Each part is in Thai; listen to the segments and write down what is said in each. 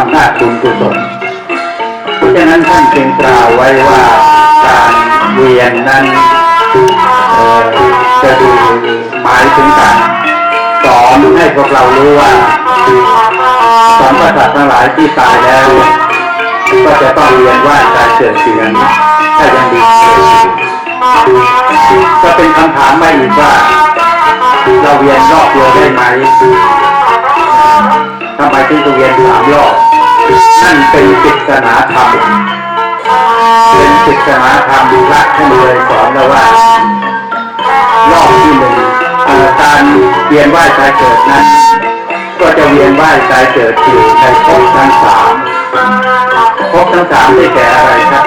อำนาจบุญกุศลเพราะฉะนั้นท่านจึงกล่าวไว้ว่าการเวียนนั้นจะดูหมายถึงการสอนให้พวกเรารู้ว่าสอนประสาททั้งหลายที่ตายแล้ว ก็จะต้องเวียนว่ายตายเกิดเสียงถ้ายังดีเกิดอยู่ก็เป็นคำถามมาอีกว่าเราเวียนรอบเดียวได้ไหมทำไมถึงต้องเวียนสามรอบ นั่นเป็นปิศนาธรรมเป็นปิศนาธรรมพระท่านเลยสอนเราว่ารอบที่หนึ่งอ่อการเวียนว่ายตายเกิดนั้น ก็จะเวียนว่ายตายเกิดอยู่ในภพทั้งสามภพทั้งสามได้แก่อะไรครับ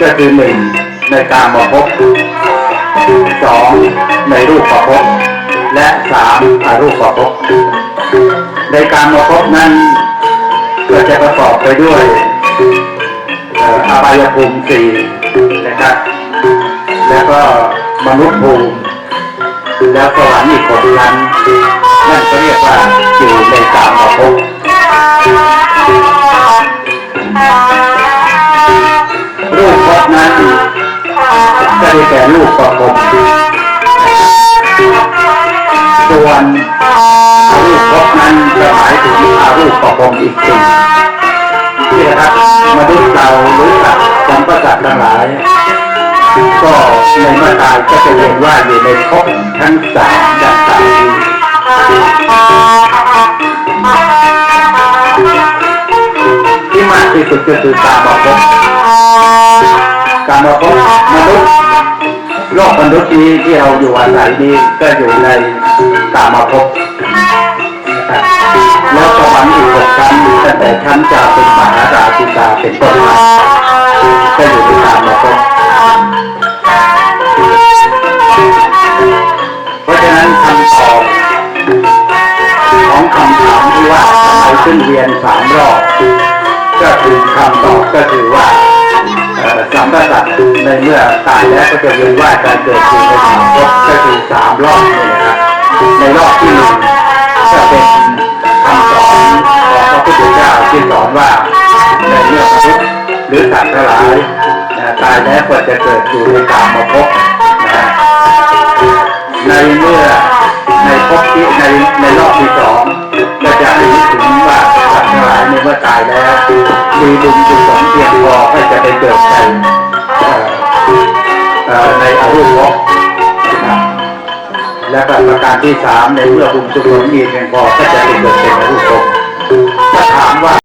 ก็คือหนึ่งในการมาพบสองในรูปประพบและสามอารูปประพบในการมาพบนั้น จะประกอบไปด้วยอ่ออบายภูมิสี่นะครับ แล้วก็มนุษย์ภูมิแล้วสวรรค์อีกหกชั้นนั่นก็เรียกว่าอยู่ในกามภพรูปภพนั้นก็ได้แก่รูปประพบส่วนรูปภพนั้นจะหมายถึงอารูปประพบอีกสิ่งที่ มนุษย์เราหรือสัตว์สัมปสัตว์ทั้งหลาย ก็ในเมื่อตายก็จะเรียนว่าอยู่ในภพทั้งสามดังกล่าวนี้ที่มากที่สุดก็คือการมาพบการมาพบมนุษย์โลกมนุษย์นี้ที่เราอยู่อาศัยนี้ก็อยู่ในกามาพบ รรค์อีกหกชั้ตั้งแต่ชั้นจะเป็นมหาราชิกาเป็นต้นมาก็อยู่ในกามาพบเพราะฉะนั้นคำตอบของคำถามที่ว่าทำไมขึ้นเวียนสามรอบก็คือคำตอบก็คือว่าสัมปสัตในเมื่อตายแล้วก็จะเวียนว่ายการเกิดอยู่ในสามภพก็คือสามรอบนี่นะครับในรอบที่หนึ่งก็เป็น หรือสัตว์ทั้งหลายนะตายแล้วก็จะเกิดอยู่ในกามภพบนะในเมื่อในภพที่ในในรอบที่สองก็จะรู้ถึงว่าสัตว์ทั้งหลายในเมื่อตายแล้วมีบุญกุศลเพียงพอให้จะไปเกิดในในอรูปภพนะครับและประการที่สามในเมื่อบุญกุศลมีเพียงพอก็จะไปเกิดเป็นอรูปภพถ้าถามว่า